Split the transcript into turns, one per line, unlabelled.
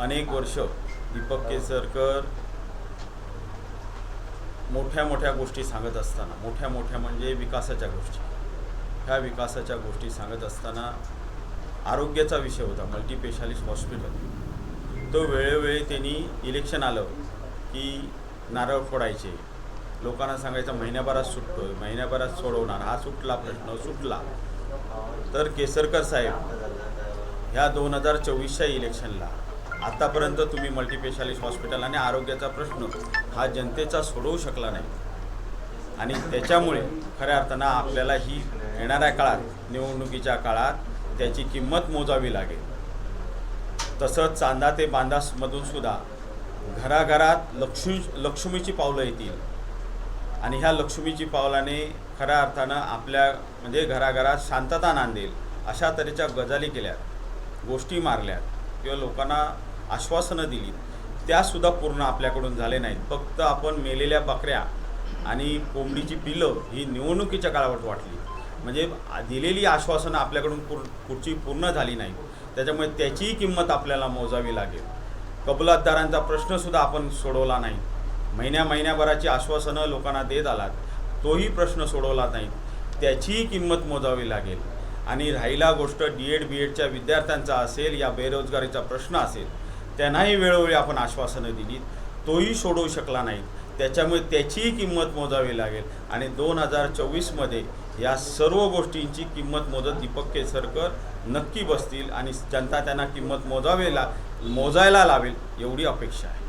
अनेक वर्ष दीपक केसरकर मोठ्या मोठ्या गोष्टी सांगत असताना मोठ्या मोठ्या म्हणजे विकासाच्या गोष्टी. ह्या विकासाच्या गोष्टी सांगत असताना आरोग्याचा विषय होता मल्टीपेशालिस्ट हॉस्पिटल तो वेळोवेळी त्यांनी इलेक्शन आलं की नारळ फोडायचे. लोकांना सांगायचं महिन्याभरात सुटतो आहे महिन्याभरात सोडवणार हा सुटला प्रश्न सुटला. तर केसरकर साहेब ह्या दोन हजार चोवीसच्या इलेक्शनला आतापर्यंत तुम्ही मल्टीपेशालिस्ट हॉस्पिटल आणि आरोग्याचा प्रश्न हा जनतेचा सोडवू शकला नाही. आणि त्याच्यामुळे खऱ्या अर्थानं आपल्याला ही येणाऱ्या काळात निवडणुकीच्या काळात त्याची किंमत मोजावी लागेल. तसंच चांदा ते बांदासमधून सुद्धा घराघरात लक्ष्मी लक्ष्मीची पावलं येतील. आणि ह्या लक्ष्मीची पावलाने खऱ्या अर्थानं आपल्या म्हणजे घराघरात शांतता नांदेल अशा तऱ्हेच्या गजाली केल्यात गोष्टी मारल्यात किंवा लोकांना आश्वासनं दिली. त्यासुद्धा पूर्ण आपल्याकडून झाले नाहीत. फक्त आपण मेलेल्या बकऱ्या आणि कोंबडीची पिल्लं ही निवडणुकीच्या काळावर वाटली. म्हणजे दिलेली आश्वासनं आपल्याकडून पूर पुढची पूर्ण झाली नाही. त्याच्यामुळे त्याचीही किंमत आपल्याला मोजावी लागेल. कबुलातदारांचा प्रश्नसुद्धा आपण सोडवला नाही. महिन्या महिन्याभराची आश्वासनं लोकांना देत आलात तोही प्रश्न सोडवला नाही त्याचीही किंमत मोजावी लागेल. आणि राहिला गोष्ट डी एड बी एडच्या विद्यार्थ्यांचा असेल या बेरोजगारीचा प्रश्न असेल त्यांनाही वेळोवेळी आपण आश्वासनं दिली तोही सोडवू शकला नाही. त्याच्यामुळे त्याचीही किंमत मोजावी लागेल. आणि दोन हजार चोवीसमध्ये या सर्व गोष्टींची किंमत मोजत दीपक केसरकर नक्की बसतील आणि जनता त्यांना किंमत मोजावेला मोजायला लावेल एवढी अपेक्षा आहे.